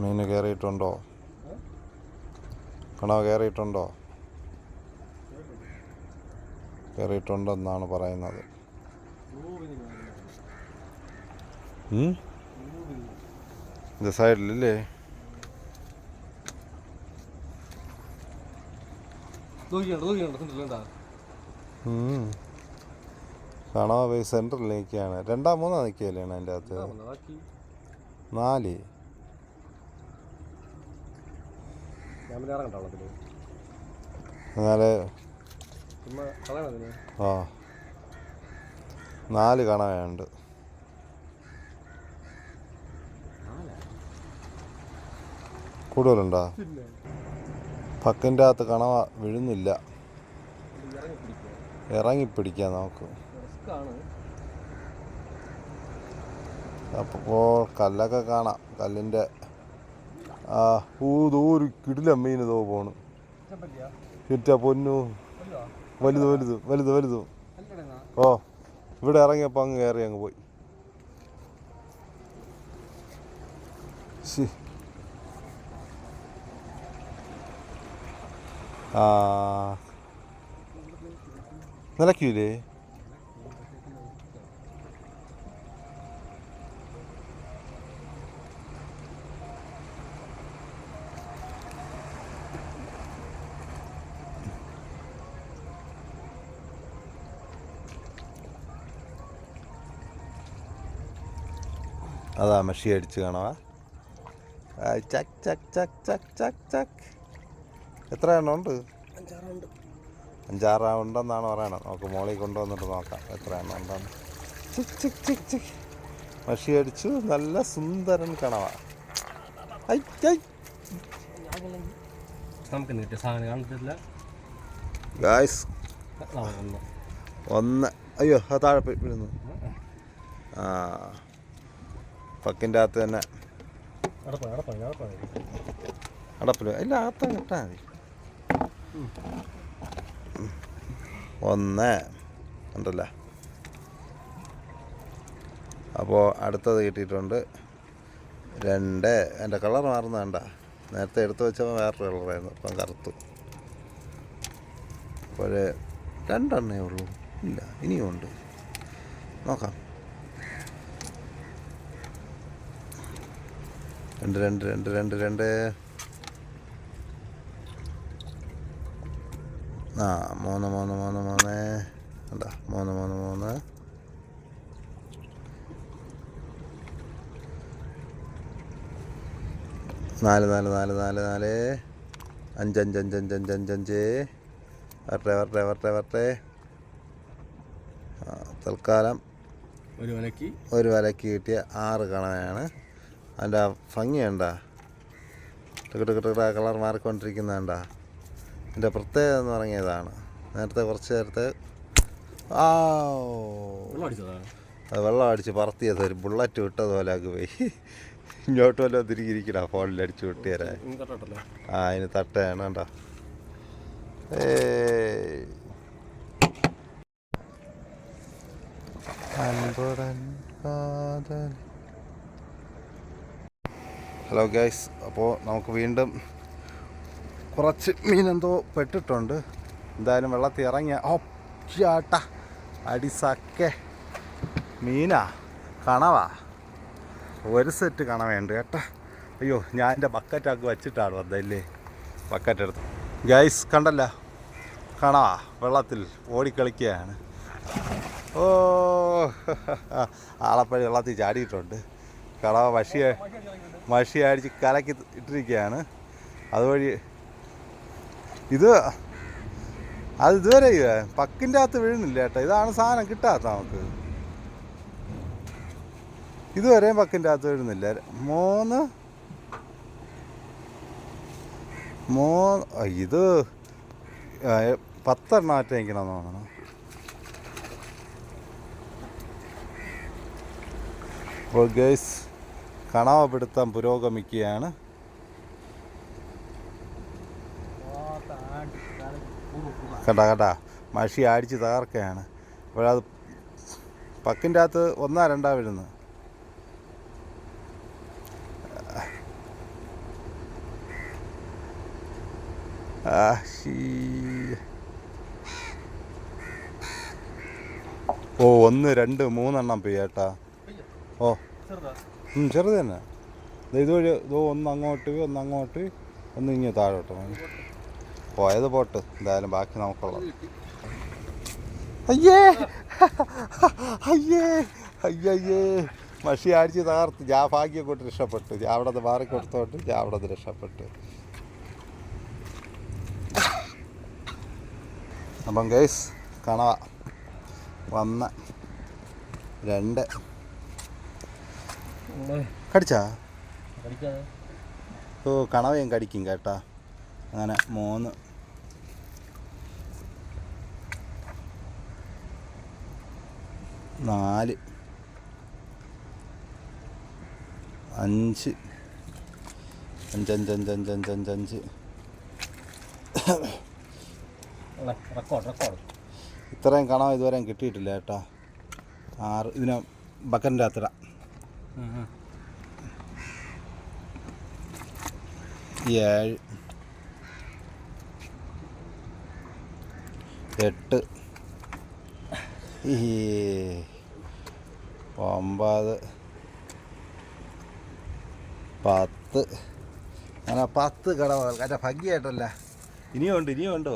മീൻ കയറിയിട്ടുണ്ടോ? കണവ കയറിയിട്ടുണ്ടോ? കയറിയിട്ടുണ്ടെന്നാണ് പറയുന്നത്? ഇത് സൈഡിലല്ലേ? പോയി സെന്ററിലേക്കാണ് രണ്ടാം മൂന്നാം നിൽക്കുകയല്ലേ അതിന്റെ അകത്ത്? നാല്. ഞാൻ പിന്നെ ഇറങ്ങണ്ട വെള്ളത്തിൽ എന്നാൽ? ചുമ്മാ കളയണതിന് ആ. നാല് കണവയുണ്ട്. കൂടുതലുണ്ടോ? പിന്നെ പക്കിന്റെ അകത്ത് കണവ വിഴുന്നില്ല. ഇറങ്ങി പിടിക്കുക ഇറങ്ങി പിടിക്കാം നമുക്ക് അപ്പോൾ കല്ലൊക്കെ കാണാം. കല്ലിന്റെ ആ ഊ ദോ ഒരു കിടില പോണ്. ചുറ്റ പൊന്നു. വലുത് വലുത് വലുത് വലുത്. ഓ ഇവിടെ ഇറങ്ങിയപ്പോൾ അങ്ങ് കയറി അങ്ങ് പോയി. ആ. നിലയ്ക്കൂലേ? അതാ മഷി അടിച്ച് കാണവാ ചക്ക് ചക്ക് ചക്ക് ചക്ക് ചക്ക് ചക്ക് എത്ര എണ്ണം ഉണ്ട്? അഞ്ചാറ് ഉണ്ടെന്നാണ് പറയണത്. നമുക്ക് മോളിൽ കൊണ്ടുവന്നിട്ട് നോക്കാം എത്ര എണ്ണം ഉണ്ടെന്ന്. ചിക് ചിക് ചിക് ചിക്. മഷി അടിച്ചു. നല്ല സുന്ദരൻ കണവ. ഐ, ഐ. നമുക്ക് സാധനം കാണത്തില്ല. ഗായ്സ് ഒന്ന്. ഒന്ന്. അയ്യോ താഴെ പോയി വിടുന്നു ആ. പക്കിന്റെ അകത്ത് തന്നെ. അടപ്പാ അടപ്പാ അടപ്പാ അടപ്പില്ല ഇല്ല അകത്ത് കിട്ടാ മതി. ഒന്ന് ഉണ്ടല്ല? അപ്പോൾ അടുത്തത് കിട്ടിയിട്ടുണ്ട്. രണ്ട് എന്റെ കളർ മാറുന്ന വേണ്ട നേരത്തെ എടുത്തു വെച്ചപ്പോൾ വേറൊരു കളറായിരുന്നു അപ്പം കറുത്തു. അപ്പോൾ രണ്ടെണ്ണേ ഉള്ളൂ. ഇല്ല ഇനിയും ഉണ്ട്. നോക്കാം. രണ്ട് രണ്ട് രണ്ട് രണ്ട് രണ്ട്. ആ മൂന്ന് മൂന്ന് മൂന്ന് മൂന്ന്. എന്താ മൂന്ന് മൂന്ന് മൂന്ന്. നാല് നാല് നാല് നാല് നാല്. അഞ്ച് അഞ്ച് അഞ്ച് അഞ്ച് അഞ്ച് അഞ്ച് അഞ്ച്. വരട്ടെ വരട്ടെ വരട്ടെ വരട്ടെ. ആ, തൽക്കാലം ഒരു വിലക്ക്. ഒരു വലക്ക് കിട്ടിയ ആറ് കണവയാണ് അതിന്റെ ഭംഗി വേണ്ട കളർ മാറിക്കൊണ്ടിരിക്കുന്ന വേണ്ട ഇതിന്റെ പ്രത്യേകത എന്ന് പറഞ്ഞതാണ്. നേരത്തെ കുറച്ച് നേരത്തെ ആ അത് വെള്ളം അടിച്ച് പറത്തിയത് ഒരു ബുള്ളറ്റ് വിട്ടതുപോലെ ആക്കി പോയി. ഇങ്ങോട്ട് വല്ലതും തിരികിരിക്കണ ഫോണിൽ അടിച്ച് വിട്ടിയരാ ആ അതിന് തട്ടയാണ് കേട്ടോ. അൻപുടൻ കാതൽ. ഹലോ ഗൈസ് അപ്പോൾ നമുക്ക് വീണ്ടും കുറച്ച് മീനെന്തോ പെട്ടിട്ടുണ്ട്. എന്തായാലും വെള്ളത്തിൽ ഇറങ്ങിയ ഓ ചാട്ട അടിസക്കെ മീനാ. കണവാ. ഒരു സെറ്റ് കണവയുണ്ട് കേട്ടാ. അയ്യോ ഞാൻ എന്റെ ബക്കറ്റാക്ക് വെച്ചിട്ടാണ് വന്നല്ലേ ബക്കറ്റ് എടുത്ത്. ഗൈസ് കണ്ടല്ല. കണവാ വെള്ളത്തിൽ ഓടിക്കളിക്കുകയാണ്. ഓ ആളപ്പഴി വെള്ളത്തിൽ ചാടിയിട്ടുണ്ട്. കണവ മഷി മഷി അടിച്ച് കലക്കി ഇട്ടിരിക്കുകയാണ്. അതുവഴി ഇത് അത് ഇതുവരെ പക്കിന്റെ അകത്ത് വീഴുന്നില്ല കേട്ടോ. ഇതാണ് സാധനം കിട്ടാത്ത നമുക്ക്. ഇതുവരെയും പക്കിന്റെ അകത്ത് വീഴുന്നില്ല. മൂന്ന്. മൂന്ന്. ഇത് പത്തെണ്ണം അറ്റയിക്കണം നോക്കണം അപ്പോൾ ഗേസ്. കണാവപിടുത്തം പുരോഗമിക്കുകയാണ്. കണ്ട കണ്ട മഷി അടിച്ച് തകർക്കുകയാണ്. അപ്പോഴത് പക്കിന്റെ അകത്ത് ഒന്നാ രണ്ടാ വരുന്നത്. ഓ ഒന്ന് രണ്ട് മൂന്നെണ്ണം പെയ്യാട്ടാ. ഓ. ചെറുത്. തന്നെ ഇതുവഴി ഇതോ ഒന്ന് അങ്ങോട്ട് ഒന്ന് അങ്ങോട്ട് ഒന്ന് ഇങ്ങനെ താഴോട്ട്. പോയത് പോട്ട്. എന്തായാലും ബാക്കി നമുക്കുള്ളത്. അയ്യേ! അയ്യേ! അയ്യയ്യേ! മഷി അടിച്ച് തകർത്ത്. ഞാൻ ഭാഗ്യം കൊണ്ട് രക്ഷപ്പെട്ടു. ഞാൻ അവിടെ മാറി കൊടുത്തോട്ട് ഞാൻ അവിടെ നിന്ന് രക്ഷപ്പെട്ടു. അപ്പം ഗൈസ് കണവ. വന്ന രണ്ട്. കടിച്ചാ? ഓ കണവയും കടിക്കും കേട്ടാ. അങ്ങനെ മൂന്ന്. നാല്. അഞ്ച്. അഞ്ചഞ്ചഞ്ചഞ്ചഞ്ചഞ്ചഞ്ച് ഇത്രയും കണവ ഇതുവരെയും കിട്ടിയിട്ടില്ല കേട്ടാ. ആറ് ഇതിനെ ബക്കറിന്റെ അത്ര ഏഴ്. എട്ട്. ഈ ഒമ്പത്. പത്ത്. അങ്ങനെ പത്ത് കടവകൾ കറ്റ ഭംഗിയായിട്ടല്ല. ഇനിയും ഉണ്ട് ഇനിയും ഉണ്ട്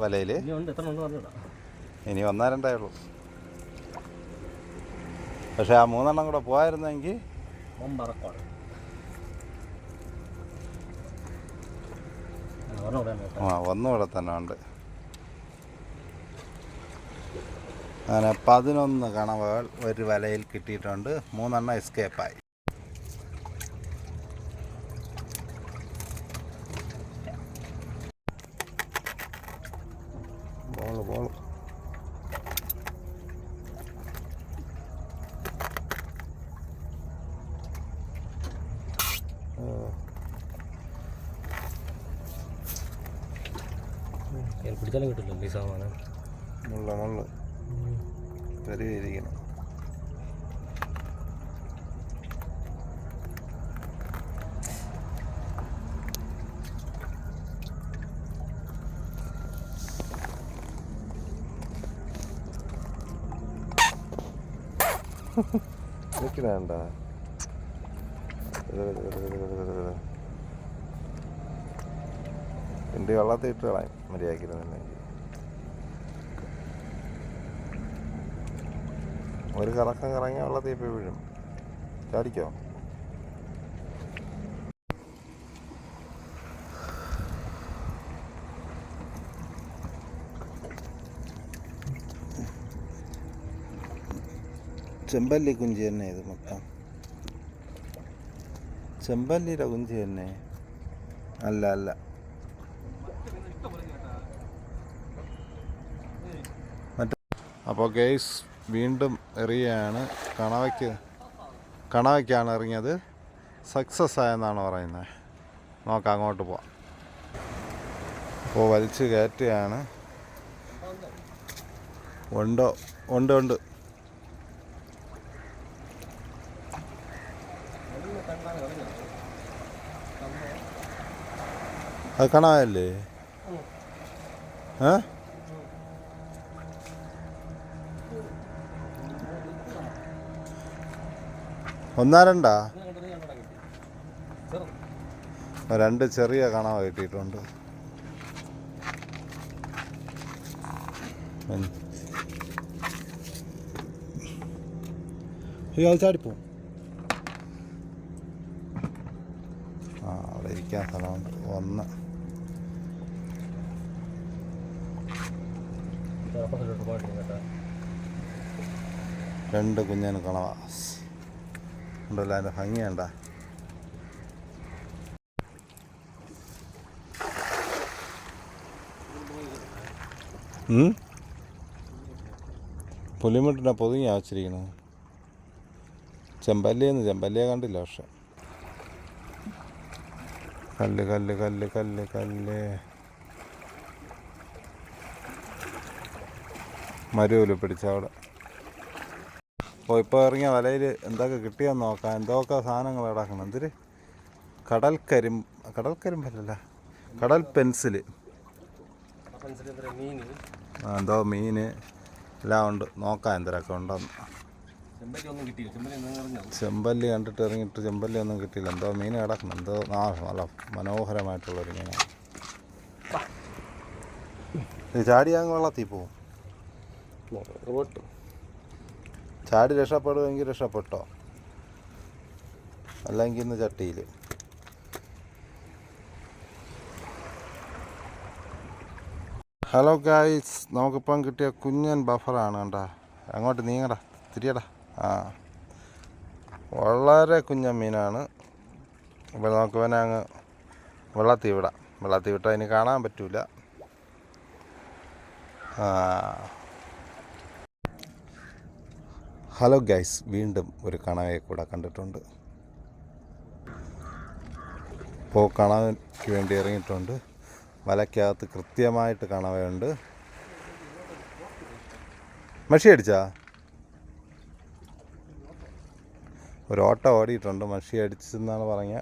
വലയിൽ ഇനി ഉണ്ട് എത്ര ഉണ്ട് പറഞ്ഞിടാ ഇനി ഒന്നാ രണ്ടേ ഉള്ളൂ പക്ഷെ ആ മൂന്നെണ്ണം കൂടെ കേട്ടോ. ആ ഒന്നും ഇവിടെ തന്നെ ഉണ്ട്. അങ്ങനെ പതിനൊന്ന് കണവകൾ ഒരു വലയിൽ കിട്ടിയിട്ടുണ്ട്. മൂന്നെണ്ണം എസ്കേപ്പായി ബോൾ ബോൾ ഈ സാധനം. മുള്ള മുള്ള. പെരുവിരിക്കണം നിൽക്കണേണ്ട എന്റെ വെള്ളത്തിൽ ഇട്ട് കളയും മര്യാദക്കിരുന്നുണ്ടെങ്കിൽ ഒരു കറക്കം കറങ്ങി വെള്ളത്തിൽ പോയി വീഴും. ചാടിക്കോ? ചെമ്പല്ലി കുഞ്ചി തന്നെ ഇത് മൊത്തം. ചെമ്പല്ലിയുടെ കുഞ്ചി തന്നെ. അല്ല അല്ല. അപ്പോൾ ഗെയ്സ് വീണ്ടും എറിയാണ്. കണവയ്ക്ക് കണവയ്ക്കാണ് എറിഞ്ഞത്. സക്സസ് ആയെന്നാണ് പറയുന്നത് നോക്കാം അങ്ങോട്ട് പോവാം. അപ്പോൾ വലിച്ചു കയറ്റുകയാണ്. ഉണ്ടോ ഉണ്ട് ഉണ്ട്. അത് കണവല്ലേ ഏ? ഒന്നാ രണ്ടാ രണ്ട് ചെറിയ കണവ കിട്ടിയിട്ടുണ്ട്. ചാടിപ്പോവും ആ അവിടെ ഇരിക്കാൻ സ്ഥലമുണ്ട്. ഒന്ന്. രണ്ട് കുഞ്ഞിന് കണവ. ഉണ്ടല്ലോ അതിന്റെ ഭംഗി വേണ്ട പുലിമുട്ടിനെ പൊതുങ്ങി വച്ചിരിക്കണത്. ചെമ്പല്ലിന്ന് ചെമ്പല്ലിയെ കണ്ടില്ല പക്ഷെ. കല്ല് കല്ല് കല്ല് കല്ല് കല്ല്. മരുവിൽ പിടിച്ച അവിടെ അപ്പോൾ ഇപ്പോൾ ഇറങ്ങിയ വലയിൽ എന്തൊക്കെ കിട്ടിയെന്ന് നോക്കാം. എന്തൊക്കെ സാധനങ്ങൾ ഇടാക്കണം എന്തിര്? കടൽക്കരിം കടൽക്കരിമ്പല്ല കടൽ പെൻസിൽ എന്താ മീൻ എല്ലാം ഉണ്ട്. നോക്കാം എന്തൊക്കെ ഉണ്ടെന്ന്. ചെമ്പല്ലി കണ്ടിട്ട് ഇറങ്ങിയിട്ട് ചെമ്പല്ലി ഒന്നും കിട്ടിയില്ല. എന്തോ മീൻ കിടക്കണം. എന്തോ ആ നല്ല മനോഹരമായിട്ടുള്ളൊരു മീനാണ്. ഇത് ചാടിയാങ് വെള്ളത്തിൽ പോവും. റോട്ട്. ചാടി രക്ഷപ്പെടുമെങ്കിൽ രക്ഷപ്പെട്ടോ? അല്ലെങ്കിൽ ഇന്ന് ചട്ടിയിൽ? ഹലോ ഗായ്സ് നമുക്കിപ്പം കിട്ടിയ കുഞ്ഞൻ ബഫറാണ് കണ്ടാ. അങ്ങോട്ട് നീങ്ങടാ തിരിയടാ. ആ. വളരെ കുഞ്ഞൻ മീനാണ്. അപ്പോൾ നമുക്ക് വേണേൽ അങ്ങ് വെള്ളത്തിൽ വിടാം. വിട്ടാൽ ഇനി കാണാൻ പറ്റൂല. ആ. ഹലോ ഗൈസ് വീണ്ടും ഒരു കണവയെ കൂടെ കണ്ടിട്ടുണ്ട്. ഇപ്പോൾ കണവയ്ക്ക് വേണ്ടി ഇറങ്ങിയിട്ടുണ്ട്. വലയ്ക്കകത്ത് കൃത്യമായിട്ട് കണവയുണ്ട് മഷി അടിച്ചാ? ഒരു ഓട്ടം ഓടിയിട്ടുണ്ട്. മഷി അടിച്ചെന്നാണ് പറഞ്ഞ.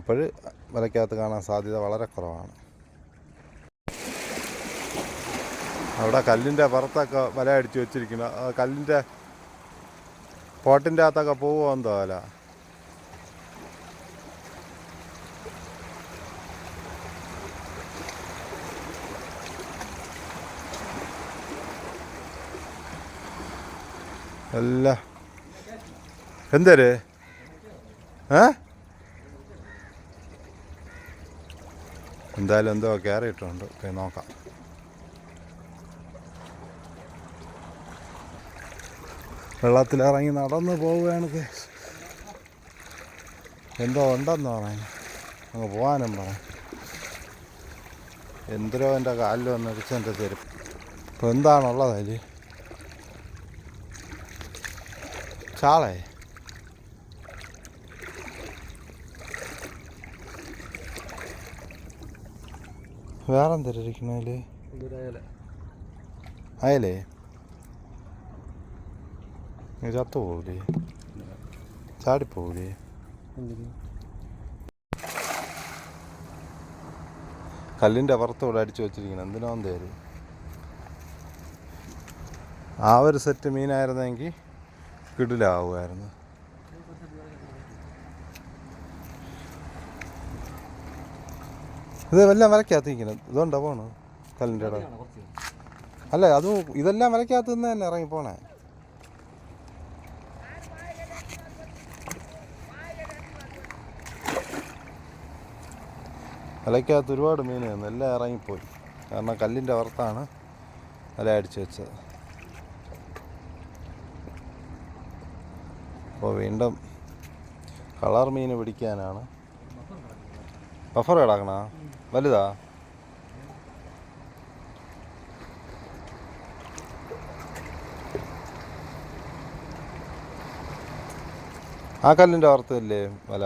അപ്പോൾ വലയ്ക്കകത്ത് കാണാൻ സാധ്യത വളരെ കുറവാണ്. അവിടെ കല്ലിന്റെ പുറത്തൊക്കെ വല അടിച്ചു വെച്ചിരിക്കുന്നു. ആ കല്ലിന്റെ പോട്ടിന്റെ അകത്തൊക്കെ പോവുമോ എന്തോ അല്ല അല്ല. എന്തേ ഏ? എന്തായാലും എന്തോ കയറിയിട്ടുണ്ട്. നോക്കാം. വെള്ളത്തിലിറങ്ങി നടന്ന് പോവുകയാണ്. എന്തോ ഉണ്ടെന്ന് പറയാം അങ്ങ് പോകാനും പറയാം എന്തിനോ എന്റെ കാലിൽ വന്ന് അടിച്ച എന്റെ ചെരുപ്പ്. ഇപ്പം എന്താണുള്ളത് അതിൽ? ചാളേ? വേറെന്തരിക്കണേ അയലേ? ചത്തു കല്ലിന്റെ പുറത്തൂടെ അടിച്ചു വെച്ചിരിക്കണം എന്തിനാന്ന് തേര് ആ ഒരു സെറ്റ് മീനായിരുന്നെങ്കിൽ കിടിലാവുമായിരുന്നു. ഇത് എല്ലാം വരയ്ക്കകത്തിരിക്കണം ഇതുകൊണ്ടാ പോണ് കല്ലിന്റെ അല്ല അതും ഇതെല്ലാം വിലക്കകത്ത് നിന്ന് തന്നെ ഇറങ്ങിപ്പോണേ വലയ്ക്കകത്ത് ഒരുപാട് മീൻ വന്നു എല്ലാം ഇറങ്ങിപ്പോയി. കാരണം കല്ലിന്റെ വറുത്താണ് അല അടിച്ചു വെച്ചത്. അപ്പോൾ വീണ്ടും കളർ മീൻ പിടിക്കാനാണ്. ബഫർ കിടക്കണ വലുതാ? ആ കല്ലിന്റെ വറുത്തല്ലേ വല?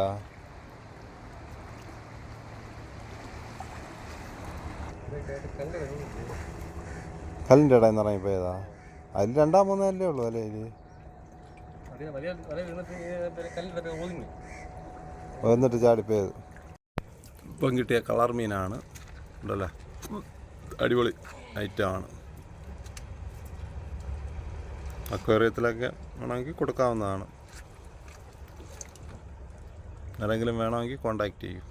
കല്ലിന്റെ ഇടയിൽ നിന്ന് ഇറങ്ങിപ്പോയതാ? അതിൽ രണ്ടാം മൂന്നല്ലേ ഉള്ളൂ അല്ലേ ഇത്? എന്നിട്ട് ചാടിപ്പോയത്. ഇപ്പം കിട്ടിയ കളർ മീനാണ്. ഉണ്ടല്ലോ? അടിപൊളി ഐറ്റമാണ്. അക്വേറിയത്തിലൊക്കെ വേണമെങ്കിൽ കൊടുക്കാവുന്നതാണ്. ആരെങ്കിലും വേണമെങ്കിൽ കോണ്ടാക്ട് ചെയ്യും.